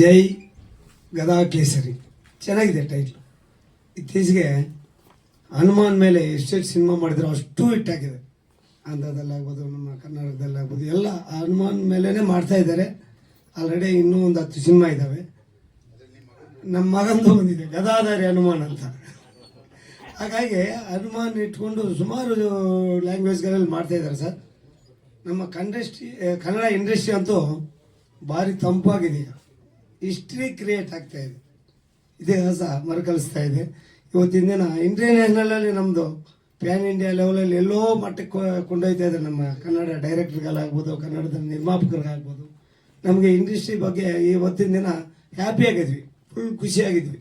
ಜೈ ಗದಾ ಕೇಸರಿ ಚೆನ್ನಾಗಿದೆ ಟೈಟ್ಲು ಇತ್ತೀಚೆಗೆ ಹನುಮಾನ್ ಮೇಲೆ ಎಷ್ಟೆಷ್ಟು ಸಿನಿಮಾ ಮಾಡಿದ್ರು ಅಷ್ಟು ಹಿಟ್ಟಾಗಿದೆ ಆಂಧ್ರದಲ್ಲಾಗ್ಬೋದು, ನಮ್ಮ ಕರ್ನಾಟಕದಲ್ಲಾಗ್ಬೋದು, ಎಲ್ಲ ಹನುಮಾನ್ ಮೇಲೇ ಮಾಡ್ತಾ ಇದ್ದಾರೆ. ಆಲ್ರೆಡಿ ಇನ್ನೂ ಒಂದು ಹತ್ತು ಸಿನಿಮಾ ಇದ್ದಾವೆ ನಮ್ಮ ಮಗಂದು ಬಂದಿದೆ ಗದಾಧಾರಿ ಹನುಮಾನ್ ಅಂತ. ಹಾಗಾಗಿ ಹನುಮಾನ್ ಇಟ್ಕೊಂಡು ಸುಮಾರು ಲ್ಯಾಂಗ್ವೇಜ್ಗಳಲ್ಲಿ ಮಾಡ್ತಾ ಇದ್ದಾರೆ ಸರ್. ನಮ್ಮ ಕಂಡಸ್ಟ್ರಿ ಕನ್ನಡ ಇಂಡಸ್ಟ್ರಿ ಅಂತೂ ಭಾರಿ ತಂಪಾಗಿದೆ. ಹಿಸ್ಟ್ರಿ ಕ್ರಿಯೇಟ್ ಆಗ್ತಾ ಇದೆ. ಇತಿಹಾಸ ಮರುಕಳಿಸ್ತಾ ಇದೆ. ಇವತ್ತಿನ ದಿನ ಇಂಟರ್ನ್ಯಾಷನಲಲ್ಲಿ ನಮ್ಮದು ಪ್ಯಾನ್ ಇಂಡಿಯಾ ಲೆವೆಲಲ್ಲಿ ಎಲ್ಲೋ ಮಟ್ಟಕ್ಕೆ ಕೊಂಡೊಯ್ತಾ ಇದೆ ನಮ್ಮ ಕನ್ನಡ ಡೈರೆಕ್ಟರ್ಗಳಾಗ್ಬೋದು ಕನ್ನಡದ ನಿರ್ಮಾಪಕರಿಗಾಗ್ಬೋದು ನಮಗೆ ಇಂಡಸ್ಟ್ರಿ ಬಗ್ಗೆ ಇವತ್ತಿನ ದಿನ ಹ್ಯಾಪಿ ಆಗಿದ್ವಿ. ಫುಲ್ ಖುಷಿಯಾಗಿದ್ವಿ.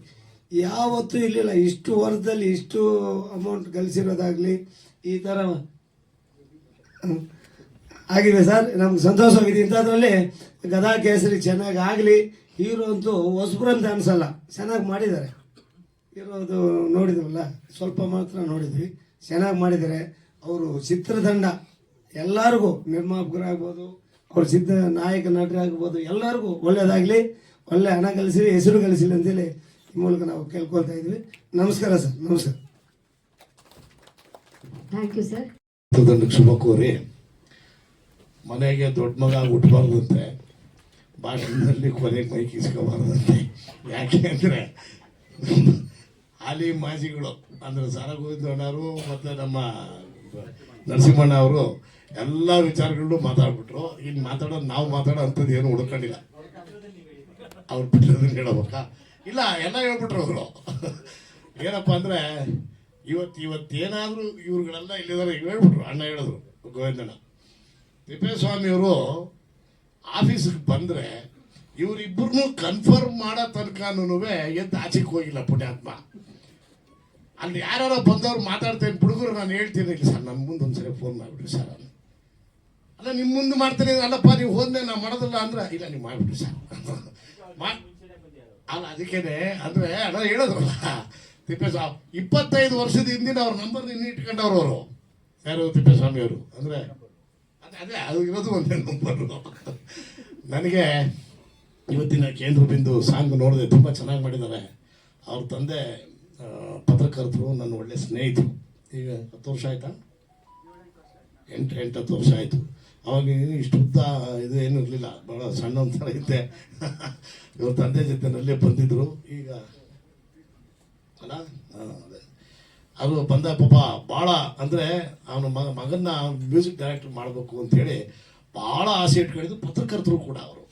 ಯಾವತ್ತೂ ಇರಲಿಲ್ಲ. ಇಷ್ಟು ವರ್ಷದಲ್ಲಿ ಇಷ್ಟು ಅಮೌಂಟ್ ಗಳಿಸಿರೋದಾಗಲಿ ಈ ಥರ. ಆಗಿದೆ ಸರ್ ನಮ್ಗೆ ಸಂತೋಷವಾಗಿದೆ. ಇಂಥದ್ರಲ್ಲಿ ಗದಾ ಕೇಸರಿ ಚೆನ್ನಾಗಿ ಆಗಲಿ. ಹೀರೋ ಅಂತೂ ಹೊಸಬ್ರು ಅಂತ ಅನ್ಸಲ್ಲ. ಚೆನ್ನಾಗಿ ಮಾಡಿದ್ದಾರೆ. ಇರೋದು ನೋಡಿದ್ವಲ್ಲ ಸ್ವಲ್ಪ ಮಾತ್ರ ನೋಡಿದ್ವಿ. ಚೆನ್ನಾಗಿ ಮಾಡಿದ್ದಾರೆ. ಅವರು ಚಿತ್ರತಂಡ. ಎಲ್ಲರಿಗೂ ನಿರ್ಮಾಪಕರಾಗ್ಬೋದು ಅವ್ರ ಸಿದ್ಧ ನಾಯಕ ನಟರಾಗ್ಬೋದು ಎಲ್ಲರಿಗೂ ಒಳ್ಳೆಯದಾಗಲಿ ಒಳ್ಳೆ ಹಣ ಗಳಿಸಿ ಹೆಸರು ಗಳಿಸಲಿ ಅಂತೇಳಿ ಈ ಮೂಲಕ ನಾವು ಕೇಳ್ಕೊಳ್ತಾ ಇದ್ವಿ. ನಮಸ್ಕಾರ ಸರ್ ನಮಸ್ಕಾರ. ಥ್ಯಾಂಕ್ ಯು ಸರ್ ಶುಭ ಕೋರಿ ಮನೆಗೆ ದೊಡ್ಡ ಮಗ ಹುಟ್ಟಬಾರ್ದಂತೆ ಭಾಷಣದಲ್ಲಿ ಕೊನೆಗೆ ಮೈ ಇಸ್ಕೋಬಾರ್ದಂತೆ ಯಾಕೆ ಅಂದರೆ ಹಾಲಿ ಮಾಜಿಗಳು ಅಂದರೆ ಸಾರಗೋವಿಂದಣ್ಣವರು ಮತ್ತು ನಮ್ಮ ನರಸಿಂಹಣ್ಣ ಅವರು ಎಲ್ಲ ವಿಚಾರಗಳು ಮಾತಾಡ್ಬಿಟ್ರು. ಇನ್ನು ಮಾತಾಡೋದು ನಾವು ಮಾತಾಡೋ ಅಂಥದ್ದು ಏನು ಹುಡ್ಕೊಂಡಿಲ್ಲ. ಅವ್ರು ಬಿಟ್ಟಿರೋದನ್ನ ಹೇಳಬೇಕಾ? ಇಲ್ಲ, ಎಲ್ಲ ಹೇಳ್ಬಿಟ್ರು ಅವರು. ಏನಪ್ಪ ಅಂದರೆ ಇವತ್ತು ಇವತ್ತೇನಾದರೂ ಇವ್ರುಗಳೆಲ್ಲ ಇಲ್ಲಿದ್ದಾರೆ ಹೇಳ್ಬಿಟ್ರು, ಅಣ್ಣ ಹೇಳಿದ್ರು, ಗೋವಿಂದಣ್ಣ. ತಿಪ್ಪೇಸ್ವಾಮಿಯವರು ಆಫೀಸಿಗೆ ಬಂದರೆ ಇವರಿಬ್ಬರನ್ನೂ ಕನ್ಫರ್ಮ್ ಮಾಡೋ ತನಕನೂ ಎದ್ದು ಆಚೆಗೆ ಹೋಗಿಲ್ಲ ಪುಣ್ಯಾತ್ಮ. ಅಲ್ಲಿ ಯಾರು ಬಂದವ್ರು ಮಾತಾಡ್ತೇನೆ ಹುಡುಗರು ನಾನು ಹೇಳ್ತೀನಿ, ಇಲ್ಲ ಸರ್ ನಮ್ಮ ಮುಂದೆ ಒಂದ್ಸರಿ ಫೋನ್ ಮಾಡಿಬಿಡ್ರಿ ಸರ್ ನಾನು ಅಲ್ಲ ನಿಮ್ಮ ಮುಂದೆ ಮಾಡ್ತೀನಿ, ಅಲ್ಲಪ್ಪ, ನೀವು ಹೋದ್ನೆ ನಾ ಮಾಡೋದಿಲ್ಲ ಅಂದ್ರೆ, ಇಲ್ಲ, ನೀವು ಮಾಡಿಬಿಡ್ರಿ ಸರ್. ಅಲ್ಲ, ಅದಕ್ಕೇನೆ, ಅಂದ್ರೆ, ಅಣ್ಣ ಹೇಳಿದ್ರಲ್ಲ, ತಿಪ್ಪೇಸ್ವಾಮಿ, ಇಪ್ಪತ್ತೈದು ವರ್ಷದ ಹಿಂದಿನ ಅವ್ರ ನಂಬರ್ ಇನ್ನು ಇಟ್ಕೊಂಡವ್ರು ಅವರು. ಯಾರು ತಿಪ್ಪೇಸ್ವಾಮಿ ಅವರು ಅಂದ್ರೆ ಅದೇ ಅದೇ ಇರೋದು ಒಂದೇ ನಂಬರು ನನಗೆ ಇವತ್ತಿನ ಕೇಂದ್ರ ಬಿಂದು ಸಾಂಗ್ ನೋಡಿದೆ ತುಂಬ ಚೆನ್ನಾಗಿ ಮಾಡಿದ್ದಾರೆ. ಅವ್ರ ತಂದೆ ಪತ್ರಕರ್ತರು, ನನ್ನ ಒಳ್ಳೆ ಸ್ನೇಹಿತರು. ಈಗ ಹತ್ತು ವರ್ಷ ಆಯ್ತಾ? ಎಂಟು ಎಂಟು ಹತ್ತು ವರ್ಷ ಆಯಿತು. ಅವಾಗ ಏನು ಇಷ್ಟು ಉದ್ದ ಇದು ಏನು ಇರಲಿಲ್ಲ. ಭಾಳ ಸಣ್ಣ ಒಂಥರ ಇದ್ದೆ. ಇವ್ರ ತಂದೆ ಜೊತೆನಲ್ಲೇ ಬಂದಿದ್ದರು ಈಗ ಅಲ್ಲ? ಅದೇ. ಅದು ಬಂದ ಪಾಪ ಭಾಳ ಅಂದರೆ ಅವನ ಮಗ ಮಗನ್ನ ಮ್ಯೂಸಿಕ್ ಡೈರೆಕ್ಟರ್ ಮಾಡಬೇಕು ಅಂತೇಳಿ ಭಾಳ ಆಸೆ ಇಟ್ಕೊಂಡಿದ್ದು ಪತ್ರಕರ್ತರು ಕೂಡ ಅವರು.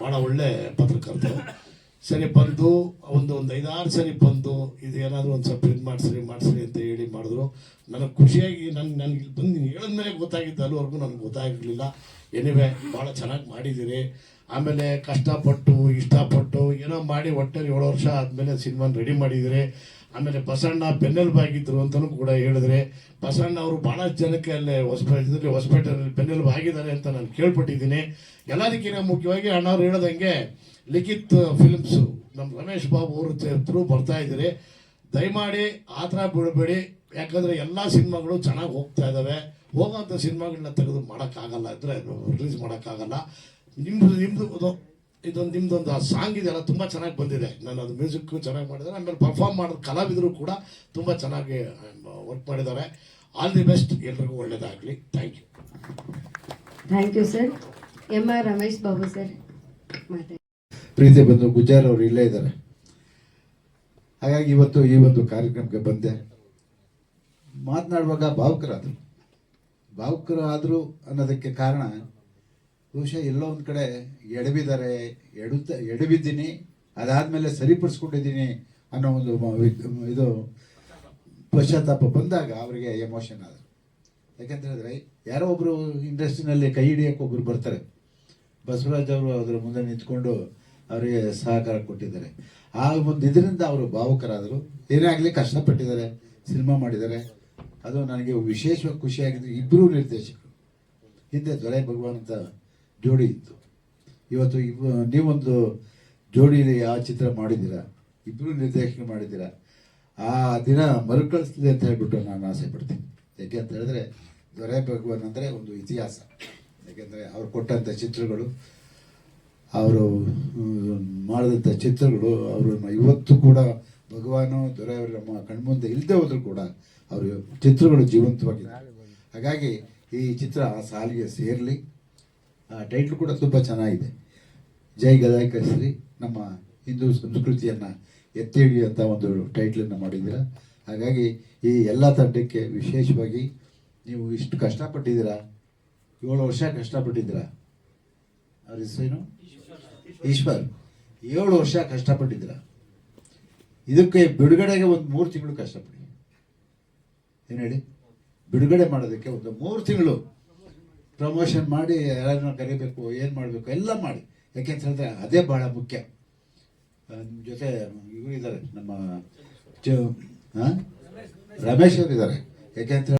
ಭಾಳ ಒಳ್ಳೆ ಪತ್ರಕರ್ತರು. ಸರಿ, ಬಂದು ಒಂದು ಒಂದು ಐದಾರು ಸರಿ ಬಂದು ಇದು ಏನಾದರೂ ಒಂದು ಸ್ವಲ್ಪ ಇದು ಮಾಡಿಸ್ರಿ ಮಾಡಿಸ್ರಿ ಅಂತ ಹೇಳಿ ಮಾಡಿದ್ರು. ನನಗೆ ಖುಷಿಯಾಗಿ ನನ್ ನನಗೆ ಬಂದು ನೀನು ಹೇಳಿದ್ಮೇಲೆ ಗೊತ್ತಾಗಿತ್ತು, ಅಲ್ಲಿವರೆಗೂ ನನಗೆ ಗೊತ್ತಾಗಿರಲಿಲ್ಲ. ಎನಿವೆ ಭಾಳ ಚೆನ್ನಾಗಿ ಮಾಡಿದ್ದೀರಿ. ಆಮೇಲೆ ಕಷ್ಟಪಟ್ಟು, ಇಷ್ಟಪಟ್ಟು ಏನೋ ಮಾಡಿ ಒಟ್ಟಲ್ಲಿ ಏಳು ವರ್ಷ ಆದಮೇಲೆ ಸಿನಿಮಾನ ರೆಡಿ ಮಾಡಿದರೆ, ಆಮೇಲೆ ಬಸಣ್ಣ ಬೆನ್ನೆಲುಬಾಗಿದ್ರು ಅಂತಲೂ ಕೂಡ ಹೇಳಿದ್ರೆ ಬಸಣ್ಣ ಅವರು ಭಾಳಷ್ಟು ಜನಕ್ಕೆ ಅಲ್ಲೇ ಹೊಸಪೇಟೆ ಹೊಸಪೇಟೆಯಲ್ಲಿ ಬೆನ್ನೆಲುಬು ಆಗಿದ್ದಾರೆ ಅಂತ ನಾನು ಕೇಳ್ಪಟ್ಟಿದ್ದೀನಿ. ಎಲ್ಲದಕ್ಕಿಂತ ಮುಖ್ಯವಾಗಿ ಅಣ್ಣವ್ರು ಹೇಳ್ದಂಗೆ ಲಿಖಿತ್ ಫಿಲ್ಮ್ಸು ನಮ್ಮ ರಮೇಶ್ ಬಾಬು ಅವರು ಬರ್ತಾ ಇದ್ದೀರಿ. ದಯಮಾಡಿ ಆ ಥರ ಬಿಡಬೇಡಿ, ಯಾಕಂದರೆ ಎಲ್ಲ ಸಿನಿಮಾಗಳು ಚೆನ್ನಾಗಿ ಹೋಗ್ತಾ ಇದ್ದಾವೆ ಹೋಗೋಂಥ ಸಿನಿಮಾಗಳನ್ನ ತೆಗೆದು ಮಾಡೋಕ್ಕಾಗಲ್ಲ ಅಂದರೆ ರಿಲೀಸ್ ಮಾಡೋಕ್ಕಾಗಲ್ಲ. ನಿಮ್ಮದು ನಿಮ್ಮದು ಇದು ಇದೊಂದು ನಿಮ್ದೊಂದು ಆ ಸಾಂಗ್ ಇದೆಯಲ್ಲ ತುಂಬ ಚೆನ್ನಾಗಿ ಬಂದಿದೆ. ನಾನು ಅದು ಮ್ಯೂಸಿಕ್ಕು ಚೆನ್ನಾಗಿ ಮಾಡಿದ್ದಾರೆ ಆಮೇಲೆ ಪರ್ಫಾರ್ಮ್ ಮಾಡಿದ ಕಲಾವಿದರು ಕೂಡ ತುಂಬ ಚೆನ್ನಾಗಿ ವರ್ಕ್ ಮಾಡಿದ್ದಾರೆ. ಆಲ್ ದಿ ಬೆಸ್ಟ್ ಎಲ್ರಿಗೂ ಒಳ್ಳೆಯದಾಗಲಿ thank you thank you sir M R Ramesh Babu sir ಪ್ರೀತಿ ಬಂದು ಗುಜಾರ್ ಅವರು ಇಲ್ಲೇ ಇದ್ದಾರೆ. ಹಾಗಾಗಿ ಇವತ್ತು ಈ ಒಂದು ಕಾರ್ಯಕ್ರಮಕ್ಕೆ ಬಂದೆ. ಮಾತನಾಡುವಾಗ ಭಾವುಕರಾದರು. ಭಾವುಕರಾದರು ಅನ್ನೋದಕ್ಕೆ ಕಾರಣ ಬಹುಶಃ ಎಲ್ಲೋ ಒಂದು ಕಡೆ ಎಡಬಿದ್ದಾರೆ ಎಡುತ್ತ ಎಡಬಿದ್ದೀನಿ ಅದಾದಮೇಲೆ ಸರಿಪಡಿಸ್ಕೊಂಡಿದ್ದೀನಿ ಅನ್ನೋ ಒಂದು ಇದು ಪಶ್ಚಾತ್ತಾಪ ಬಂದಾಗ ಅವರಿಗೆ ಎಮೋಷನ್ ಆದರು ಯಾಕಂತ ಹೇಳಿದ್ರೆ ಯಾರೋ ಒಬ್ಬರು ಇಂಡಸ್ಟ್ರಿನಲ್ಲಿ ಕೈ ಹಿಡಿಯೋಕೆ ಒಬ್ಬರು ಬರ್ತಾರೆ. ಬಸವರಾಜ್ ಅವರು ಅದರ ಮುಂದೆ ನಿಂತ್ಕೊಂಡು ಅವರಿಗೆ ಸಹಕಾರ ಕೊಟ್ಟಿದ್ದಾರೆ. ಆ ಒಂದು ಇದರಿಂದ ಅವರು ಭಾವುಕರಾದರು. ಏನೇ ಆಗಲಿ ಕಷ್ಟಪಟ್ಟಿದ್ದಾರೆ, ಸಿನಿಮಾ ಮಾಡಿದ್ದಾರೆ. ಅದು ನನಗೆ ವಿಶೇಷವಾಗಿ ಖುಷಿಯಾಗಿದ್ದು ಇಬ್ಬರೂ ನಿರ್ದೇಶಕರು. ಹಿಂದೆ ದೊರೆ ಭಗವಾನ್ ಜೋಡಿ ಇತ್ತು. ಇವತ್ತು ಇವ್, ನೀವೊಂದು ಜೋಡಿಲಿ ಯಾವ ಚಿತ್ರ ಮಾಡಿದ್ದೀರಾ? ಇಬ್ಬರು ನಿರ್ದೇಶನ ಮಾಡಿದ್ದೀರಾ? ಆ ದಿನ ಮರುಕಳಿಸ್ಲಿ ಅಂತ ಹೇಳ್ಬಿಟ್ಟು ನಾನು ಆಸೆ ಪಡ್ತೀನಿ. ಯಾಕೆ ಅಂತ ಹೇಳಿದ್ರೆ, ದೊರೆ ಭಗವಾನ್ ಅಂದರೆ ಒಂದು ಇತಿಹಾಸ. ಯಾಕೆಂದರೆ ಅವ್ರು ಕೊಟ್ಟಂಥ ಚಿತ್ರಗಳು, ಅವರು ಮಾಡಿದಂಥ ಚಿತ್ರಗಳು, ಅವರು ಇವತ್ತು ಕೂಡ ಭಗವಾನು ದೊರೆಯವರು ನಮ್ಮ ಕಣ್ಮುಂದೆ ಇಲ್ಲದೆ ಹೋದರೂ ಕೂಡ ಅವರು ಚಿತ್ರಗಳು ಜೀವಂತವಾಗಿದೆ ಹಾಗಾಗಿ ಈ ಚಿತ್ರ ಆ ಸಾಲಿಗೆ ಸೇರಲಿ. ಟೈಟ್ಲ್ ಕೂಡ ತುಂಬ ಚೆನ್ನಾಗಿದೆ. ಜೈ ಗದಾಯಕಶ್ರೀ ನಮ್ಮ ಹಿಂದೂ ಸಂಸ್ಕೃತಿಯನ್ನು ಎತ್ತಿ ಹಿಡಿಯುವಂಥ ಒಂದು ಟೈಟ್ಲನ್ನು ಮಾಡಿದ್ದೀರ? ಹಾಗಾಗಿ ಈ ಎಲ್ಲ ತಂಡಕ್ಕೆ ವಿಶೇಷವಾಗಿ ನೀವು ಇಷ್ಟು ಕಷ್ಟಪಟ್ಟಿದ್ದೀರ? ಏಳು ವರ್ಷ ಕಷ್ಟಪಟ್ಟಿದ್ದೀರ? ಅವ್ರ ಹೆಸರೇನು? ಈಶ್ವರ್. ಏಳು ವರ್ಷ ಕಷ್ಟಪಟ್ಟಿದ್ದೀರ? ಇದಕ್ಕೆ ಬಿಡುಗಡೆಗೆ ಒಂದು ಮೂರು ತಿಂಗಳು ಕಷ್ಟಪಡಿ. ಏನು ಹೇಳಿ? ಬಿಡುಗಡೆ ಮಾಡೋದಕ್ಕೆ ಒಂದು ಮೂರು ತಿಂಗಳು ಪ್ರಮೋಷನ್ ಮಾಡಿ ಯಾರನ್ನ ಕರಿಬೇಕು, ಏನು ಮಾಡಬೇಕು, ಎಲ್ಲ ಮಾಡಿ. ಯಾಕೆಂತ ಹೇಳಿದ್ರೆ ಅದೇ ಬಹಳ ಮುಖ್ಯ. ನಿಮ್ಮ ಜೊತೆ ಇವರು ಇದ್ದಾರೆ, ನಮ್ಮ ರಮೇಶ್ ಅವರು ಇದ್ದಾರೆ. ಯಾಕೆಂತ